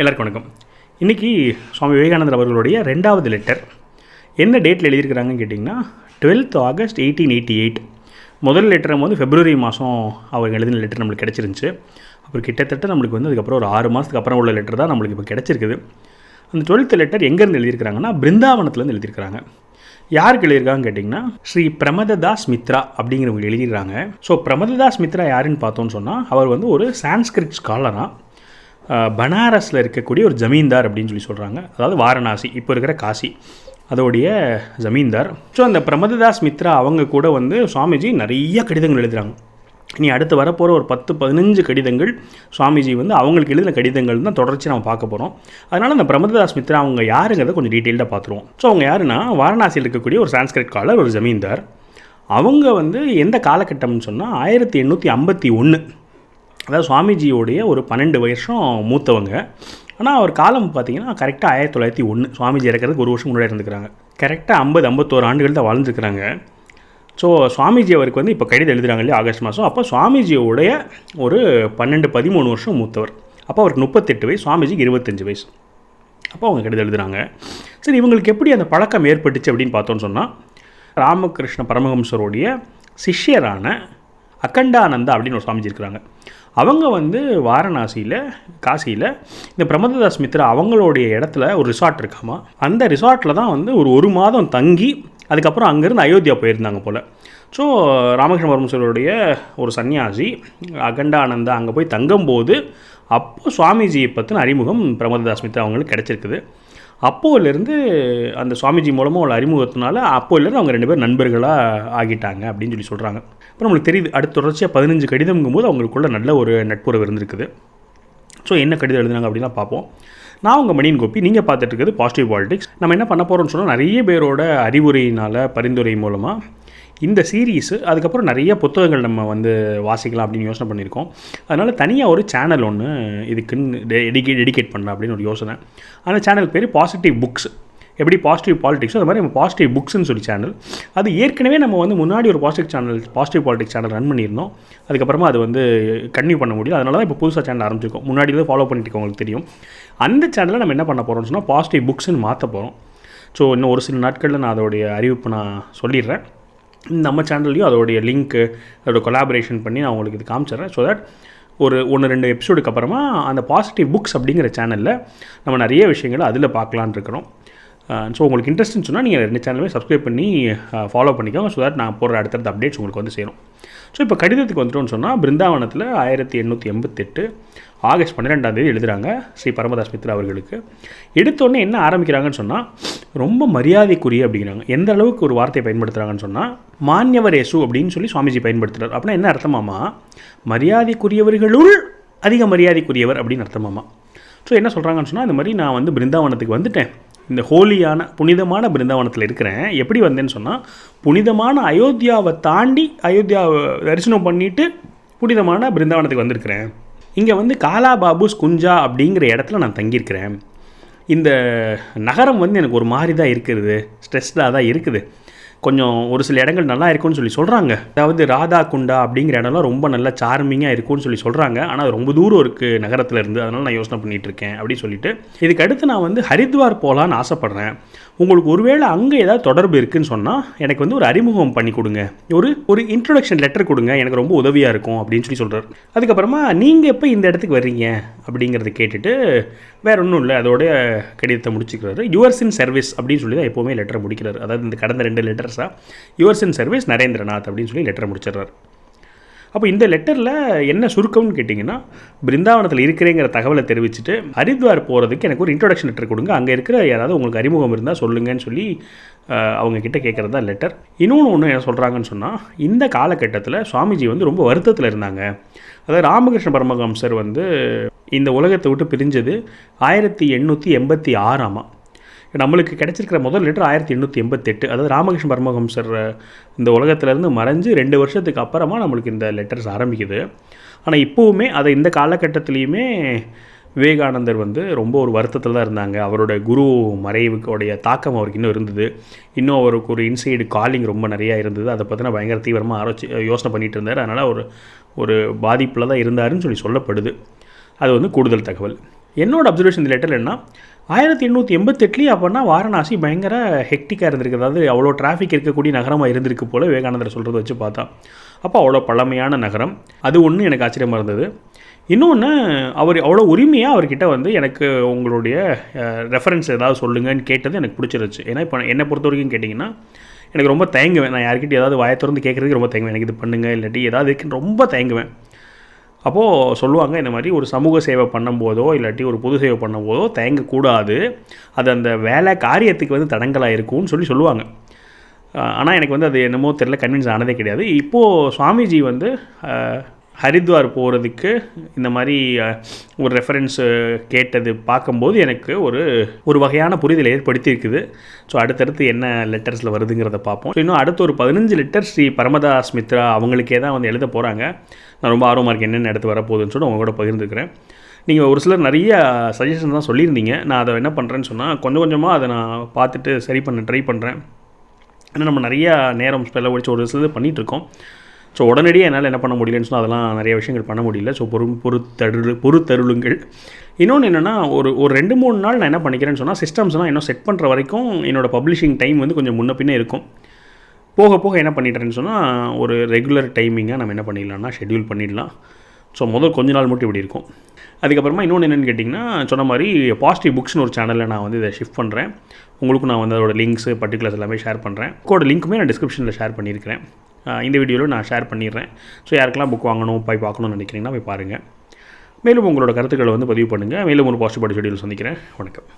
எல்லாருக்கும் வணக்கம். இன்றைக்கி சுவாமி விவேகானந்தர் அவர்களுடைய ரெண்டாவது லெட்டர் என்ன டேட்டில் எழுதியிருக்கிறாங்கன்னு கேட்டிங்கன்னா twelfth August eighteen eighty eight முதல் லெட்டர் வந்து பிப்ரவரி மாதம் அவங்க எழுதின லெட்டர் நம்மளுக்கு கிடச்சிருந்துச்சு. அப்புறம் கிட்டத்தட்ட நம்மளுக்கு வந்து அதுக்கப்புறம் ஒரு ஆறு மாதத்துக்கு அப்புறம் உள்ள லெட்டர் தான் நம்மளுக்கு இப்போ கிடச்சிருக்குது. அந்த டுவெல்த் லெட்டர் எங்கேருந்து எழுதியிருக்கிறாங்கன்னா பிருந்தாவனத்துலேருந்து எழுதியிருக்கிறாங்க. யாருக்கு எழுதியிருக்காங்கன்னு கேட்டிங்கன்னா ஸ்ரீ பிரமததாஸ் மித்ரா அப்படிங்கிறவங்க எழுதிடுறாங்க ஸோ பிரமததாஸ் மித்ரா யாருன்னு பார்த்தோன்னு சொன்னால் அவர் வந்து ஒரு சான்ஸ்கிரிட் ஸ்காலராக பனாரஸில் இருக்கக்கூடிய ஒரு ஜமீன்தார் அப்படின்னு சொல்லி சொல்கிறாங்க அதாவது வாரணாசி இப்போ இருக்கிற காசி அதோடைய ஜமீன்தார். ஸோ அந்த பிரமததாஸ் மித்ரா அவங்க கூட வந்து சுவாமிஜி நிறைய கடிதங்கள் எழுதுகிறாங்க இனி அடுத்து வரப்போகிற ஒரு பத்து பதினஞ்சு கடிதங்கள் சுவாமிஜி வந்து அவங்களுக்கு எழுதின கடிதங்கள் தான் தொடர்ச்சி நம்ம பார்க்க போகிறோம் அதனால் அந்த பிரமததாஸ் மித்ரா அவங்க யாருங்கிறத கொஞ்சம் டீட்டெயில்டாக பார்த்துருவோம். ஸோ அவங்க யாருன்னா வாரணாசியில் இருக்கக்கூடிய ஒரு சான்ஸ்கிரிட் காலர் ஒரு ஜமீன்தார். அவங்க வந்து எந்த காலகட்டம்னு சொன்னால் ஆயிரத்தி எண்ணூற்றி ஐம்பத்தி ஒன்று அதாவது சுவாமிஜியோடைய ஒரு பன்னெண்டு வருஷம் மூத்தவங்க. ஆனால் அவர் காலம் பார்த்தீங்கன்னா கரெக்டாக ஆயிரத்தி தொள்ளாயிரத்தி ஒன்று சுவாமிஜி இறக்கிறதுக்கு ஒரு வருஷம் முன்னாடி இருந்துக்கிறாங்க கரெக்டாக ஐம்பது ஐம்பத்தோரு ஆண்டுகள் தான் வாழ்ந்துருக்கிறாங்க. ஸோ சுவாமிஜி அவருக்கு வந்து இப்போ கடிதம் எழுதுகிறாங்க இல்லையா ஆகஸ்ட் மாதம் அப்போ சுவாமிஜியோடைய ஒரு பன்னெண்டு பதிமூணு வருஷம் மூத்தவர். அப்போ அவருக்கு முப்பத்தெட்டு வயசு சுவாமிஜிக்கு இருபத்தஞ்சு வயசு. அப்போ அவங்க கடிதம் எழுதுறாங்க. சரி இவங்களுக்கு எப்படி அந்த பழக்கம் ஏற்பட்டுச்சு அப்படின்னு பார்த்தோன்னு சொன்னால் ராமகிருஷ்ண பரமஹம்சருடைய சிஷ்யரான அகண்டானந்தா அப்படின்னு ஒரு சுவாமிஜி இருக்கிறாங்க. அவங்க வந்து வாரணாசியில் காசியில் இந்த பிரமததாஸ் மித்ரா அவங்களுடைய இடத்துல ஒரு ரிசார்ட் இருக்காமா? அந்த ரிசார்ட்டில் தான் வந்து ஒரு ஒரு மாதம் தங்கி அதுக்கப்புறம் அங்கேருந்து அயோத்தியா போயிருந்தாங்க போல். ஸோ ராமகிருஷ்ண பரமேஸ்வரருடைய ஒரு சன்னியாசி அகண்டானந்தா அங்கே போய் தங்கும்போது அப்போ சுவாமிஜியை பற்றின அறிமுகம் பிரமததாஸ் மித்ரா அவங்களுக்கு கிடச்சிருக்குது. அப்போலேருந்து அந்த சுவாமிஜி மூலமாக உள்ள அறிமுகத்தினால அப்போலேருந்து அவங்க ரெண்டு பேரும் நண்பர்களாக ஆகிட்டாங்க அப்படின்னு சொல்லி சொல்கிறாங்க இப்போ நம்மளுக்கு தெரியுது அடுத்த தொடர்ச்சியாக பதினஞ்சு கடிதம்ங்கும் போது அவங்களுக்குள்ள நல்ல ஒரு நட்புறவு இருந்திருக்குது. ஸோ என்ன கடிதம் எழுதுனாங்க அப்படின்னா பார்ப்போம். நான் உங்கள் மணியின் கோப்பி நீங்கள் பார்த்துட்டு இருக்கிறது பாசிட்டிவ் பாலிடிக்ஸ் நம்ம என்ன பண்ண போகிறோம்னு சொன்னால் நிறைய பேரோட அறிவுரையினால் பரிந்துரை மூலமாக இந்த சீரீஸு அதுக்கப்புறம் நிறைய புத்தகங்கள் நம்ம வந்து வாசிக்கலாம் அப்படின்னு யோசனை பண்ணியிருக்கோம். அதனால் தனியாக ஒரு சேனல் ஒன்று இதுக்குன்னு டெடிகே டெடிகேட் பண்ணலாம் அப்படின்னு ஒரு யோசனை. அந்த சேனல் பேர் பாசிட்டிவ் புக்ஸ் எப்படி பாசிட்டிவ் பாலிடிக்ஸோ அது மாதிரி நம்ம பாசிட்டிவ் புக்ஸ்னு சொல்லி சேனல் அது ஏற்கனவே நம்ம வந்து முன்னாடி ஒரு positive channel positive politics channel run பண்ணியிருந்தோம். அதுக்கப்புறமா அது வந்து கன்டினியூ பண்ண முடியும் அதனால தான் இப்போ புதுசாக சேனல் ஆரம்பிச்சிருக்கோம். முன்னாடி தான் ஃபாலோ பண்ணிட்டு உங்களுக்கு தெரியும். அந்த சேனலில் நம்ம என்ன பண்ண போகிறோம்னு சொன்னால் பாசிட்டிவ் புக்ஸ்னு மாற்ற போகிறோம் ஸோ இன்னும் ஒரு சில நாட்களில் நான் அதோடைய அறிவிப்பு நான் சொல்லிடுறேன். நம்ம சேனல்லையும் அதோடைய லிங்க்கு அதோட கொலாபரேஷன் பண்ணி நான் உங்களுக்கு இது காமிச்சிடுறேன். ஸோ தட் ஒரு ஒன்று ரெண்டு எபிசோடுக்கு அப்புறமா அந்த பாசிட்டிவ் புக்ஸ் அப்படிங்கிற சேனலில் நம்ம நிறைய விஷயங்களை அதில் பார்க்கலான் இருக்கிறோம். ஸோ உங்களுக்கு இன்ட்ரெஸ்ட்னு சொன்னால் நீங்கள் ரெண்டு சேனலுமே சப்ஸ்கிரைப் பண்ணி ஃபாலோ பண்ணிக்கோங்க ஸோ தட் நான் போடுற அடுத்தடுத்த அப்டேட்ஸ் உங்களுக்கு வந்து சேரும். ஸோ இப்போ கடிதத்துக்கு வந்துட்டோம்னு சொன்னால் பிருந்தாவனத்தில் ஆயிரத்தி எண்ணூற்றி எண்பத்தெட்டு ஆகஸ்ட் பன்னிரெண்டாம் தேதி எழுதுகிறாங்க ஸ்ரீ பரமதாஸ் மித்ரா அவர்களுக்கு. எடுத்தோடனே என்ன ஆரம்பிக்கிறாங்கன்னு சொன்னால் ரொம்ப மரியாதைக்குரிய அப்படிங்கிறாங்க. எந்த அளவுக்கு ஒரு வார்த்தையை பயன்படுத்துகிறாங்கன்னு சொன்னால் மான்யவர் ஏசு அப்படின்னு சொல்லி சுவாமிஜி பயன்படுத்துகிறார் அப்படின்னா என்ன அர்த்தமாமா மரியாதைக்குரியவர்களுள் அதிக மரியாதைக்குரியவர் அப்படின்னு அர்த்தமாமா ஸோ என்ன சொல்கிறாங்கன்னு சொன்னால் இந்த மாதிரி நான் வந்து பிருந்தாவனத்துக்கு வந்துட்டேன். இந்த ஹோலியான புனிதமான பிருந்தாவனத்தில் இருக்கிறேன். எப்படி வந்தேன்னு சொன்னால் புனிதமான அயோத்தியாவை தாண்டி அயோத்தியாவை தரிசனம் பண்ணிவிட்டு புனிதமான பிருந்தாவனத்துக்கு வந்திருக்கிறேன். இங்கே வந்து காலாபாபுஸ் குஞ்சா அப்படிங்கிற இடத்துல நான் தங்கியிருக்கிறேன். இந்த நகரம் வந்து எனக்கு ஒரு மாதிரி தான் இருக்குது ஸ்ட்ரெஸ்டாக தான் இருக்குது. கொஞ்சம் ஒரு சில இடங்கள் நல்லா இருக்கும்னு சொல்லி சொல்கிறாங்க அதாவது ராதா குண்டா அப்படிங்கிற இடம்லாம் ரொம்ப நல்லா சார்மிங்காக இருக்கும்னு சொல்லி சொல்கிறாங்க ஆனால் அது ரொம்ப தூரம் இருக்குது நகரத்தில் இருந்து. அதனால் நான் யோசனை பண்ணிகிட்டு இருக்கேன் அப்படின்னு சொல்லிட்டு. இதுக்கு அடுத்து நான் வந்து ஹரித்வார் போகலான்னு ஆசைப்பட்றேன். உங்களுக்கு ஒருவேளை அங்கே ஏதாவது தொடர்பு இருக்குன்னு சொன்னால் எனக்கு வந்து ஒரு அறிமுகம் பண்ணி கொடுங்க. ஒரு ஒரு இன்ட்ரொடக்ஷன் லெட்டர் கொடுங்க எனக்கு ரொம்ப உதவியாக இருக்கும் அப்படின்னு சொல்லி சொல்கிறார் அதுக்கப்புறமா நீங்கள் எப்போ இந்த இடத்துக்கு வர்றீங்க? அப்படிங்கிறத கேட்டுட்டு வேற ஒன்றும் இல்லை அதோட கடிதத்தை முடிச்சுக்கிறாரு. யுவர்ஸ் இன் சர்வீஸ் அப்படின்னு சொல்லி தான் எப்போவுமே லெட்டரை முடிக்கிறார். அதாவது இந்த கடந்த ரெண்டு லெட்டர்ஸாக யுவர்ஸ் இன் சர்வீஸ் நரேந்திரநாத் அப்படின்னு சொல்லி லெட்டரை முடிச்சிடுறாரு. அப்போ இந்த லெட்டரில் என்ன சுருக்கம்னு கேட்டிங்கன்னா பிருந்தாவனத்தில் இருக்கிறேங்கிற தகவலை தெரிவிச்சுட்டு ஹரித்வார் போகிறதுக்கு எனக்கு ஒரு இன்ட்ரொடக்ஷன் லெட்டர் கொடுங்க. அங்கே இருக்கிற யாராவது உங்களுக்கு அறிமுகம் இருந்தால் சொல்லுங்கன்னு சொல்லி அவங்க கிட்டே கேட்குறது தான் லெட்டர் இன்னொன்று ஒன்று என்ன சொல்கிறாங்கன்னு சொன்னால் இந்த காலகட்டத்தில் சுவாமிஜி வந்து ரொம்ப வருத்தத்தில் இருந்தாங்க. அதாவது ராமகிருஷ்ண பரமஹம்சர் வந்து இந்த உலகத்தை விட்டு பிரிஞ்சது ஆயிரத்தி எண்ணூற்றி எண்பத்தி ஆறாமா நம்மளுக்கு கிடைச்சிருக்கிற முதல் லெட்டர் ஆயிரத்தி எண்ணூற்றி எண்பத்தெட்டு அதாவது ராமகிருஷ்ண பரமஹம்சர் இந்த உலகத்துலேருந்து மறைஞ்சு ரெண்டு வருஷத்துக்கு அப்புறமா நம்மளுக்கு இந்த லெட்டர்ஸ் ஆரம்பிக்குது. ஆனால் இப்போவுமே அதை இந்த காலகட்டத்துலேயுமே விவேகானந்தர் வந்து ரொம்ப ஒரு வருத்தத்தில் தான் இருந்தாங்க. அவரோட குரு மறைவுக்குடைய தாக்கம் அவருக்கு இன்னும் இருந்தது. இன்னும் அவருக்கு ஒரு இன்சைடு காலிங் ரொம்ப நிறையா இருந்தது. அதை பற்றின பயங்கர தீவிரமாக ஆரோச்சி யோசனை பண்ணிகிட்டு இருந்தார். அதனால் ஒரு ஒரு பாதிப்பில் தான் இருந்தாருன்னு சொல்லி சொல்லப்படுது. அது வந்து கூடுதல் தகவல். என்னோடய அப்சர்வேஷன் இந்த லெட்டர் என்ன ஆயிரத்தி எண்ணூற்றி எண்பத்தெட்டுலேயே அப்போனா வாரணாசி பயங்கர ஹெக்டிக்காக இருந்திருக்கு அதாவது அவ்வளோ டிராஃபிக் இருக்கக்கூடிய நகரமாக இருந்திருக்கு போல் விவேகானந்தர் சொல்கிறத வச்சு பார்த்தா. அப்போ அவ்வளோ பழமையான நகரம். அது ஒன்று எனக்கு ஆச்சரியமாக இருந்தது. இன்னொன்று அவர் அவ்வளோ உரிமையாக அவர்கிட்ட வந்து எனக்கு உங்களுடைய ரெஃபரன்ஸ் ஏதாவது சொல்லுங்கன்னு கேட்டது எனக்கு பிடிச்சிருச்சு ஏன்னா இப்போ என்னை பொறுத்த வரைக்கும் கேட்டிங்கன்னா எனக்கு ரொம்ப தயங்குவேன். நான் யார்கிட்ட ஏதாவது வாயை திறந்து கேட்குறதுக்கு ரொம்ப தயங்குவேன். எனக்கு இது பண்ணுங்கள் இல்லாட்டி ஏதாவது இருக்குன்னு ரொம்ப தயங்குவேன். அப்போது சொல்லுவாங்க இந்த மாதிரி ஒரு சமூக சேவை பண்ணும்போதோ இல்லாட்டி ஒரு பொது சேவை பண்ணும்போதோ தயங்கக்கூடாது. அது அந்த வேலை காரியத்துக்கு வந்து தடங்கலாக இருக்கும்னு சொல்லி சொல்லுவாங்க. ஆனால் எனக்கு வந்து அது என்னமோ தெரில கன்வின்ஸ் ஆனதே கிடையாது. இப்போது சுவாமிஜி வந்து ஹரித்வார் போகிறதுக்கு இந்த மாதிரி ஒரு ரெஃபரன்ஸு கேட்டது பார்க்கும்போது எனக்கு ஒரு ஒரு வகையான புரிதலை ஏற்படுத்தியிருக்குது. ஸோ அடுத்தடுத்து என்ன லெட்டர்ஸில் வருதுங்கிறத பார்ப்போம். ஸோ இன்னும் அடுத்த ஒரு பதினஞ்சு லெட்டர் ஸ்ரீ பரமதாஸ் மித்ரா அவங்களுக்கே தான் வந்து எழுத போகிறாங்க நான் ரொம்ப ஆர்வமாக இருக்கேன் என்னென்ன எடுத்து வரப்போகுதுன்னு சொல்லி உங்கள் கூட பகிர்ந்துக்கிறேன். நீங்கள் ஒரு சிலர் நிறைய சஜஷன் தான் சொல்லியிருந்தீங்க. நான் அதை என்ன பண்ணுறேன்னு சொன்னால் கொஞ்சம் கொஞ்சமாக அதை நான் பார்த்துட்டு சரி பண்ண ட்ரை பண்ணுறேன் ஏன்னா நம்ம நிறையா நேரம் செலவழித்து ஒரு சிலது பண்ணிகிட்ருக்கோம் ஸோ உடனடியாக என்னால் என்ன பண்ண முடியலன்னு சொன்னால் அதெல்லாம் நிறைய விஷயங்கள் பண்ண முடியல. ஸோ பொறு பொறுத்தரு பொறுத்தருளுங்கள். இன்னொன்று என்னென்னா ஒரு ஒரு ரெண்டு மூணு நாள் நான் என்ன பண்ணிக்கிறேன்னு சொன்னால் சிஸ்டம்ஸ்லாம் இன்னும் செட் பண்ணுற வரைக்கும் என்னோடய பப்ளிஷிங் டைம் வந்து கொஞ்சம் முன்ன பின்னே இருக்கும். போக போக என்ன பண்ணிட்டேன்னு சொன்னால் ஒரு ரெகுலர் டைமிங்காக நம்ம என்ன பண்ணிடலாம்னா ஷெட்யூல் பண்ணிடலாம். ஸோ முதல் கொஞ்ச நாள் மட்டும் இப்படி இருக்கும். அதுக்கப்புறமா இன்னொன்று என்னென்னு கேட்டிங்கன்னா சொன்ன மாதிரி பாசிட்டிவ் புக்ஸ்னு ஒரு சேனலில் நான் வந்து இதை ஷிஃப்ட் பண்ணுறேன் உங்களுக்கும் நான் வந்து அதோட லிங்க்ஸு பர்டிகுலர்ஸ் எல்லாமே ஷேர் பண்ணுறேன் கோட லிங்க்குமே நான் டிஸ்கிரிப்ஷனில் ஷேர் பண்ணியிருக்கிறேன். இந்த வீடியோவில் நான் ஷேர் பண்ணிடுறேன். ஸோ யாருக்கெல்லாம் புக் வாங்கணும் போய் பார்க்கணும்னு நினைக்கிறீங்கன்னா போய் பாருங்கள் மேலும் உங்களோட கருத்துக்களை வந்து பதிவு பண்ணுங்கள் மேலும் ஒரு பாசிட்டிவ் ஷெடியூல் சந்திக்கிறேன். வணக்கம்.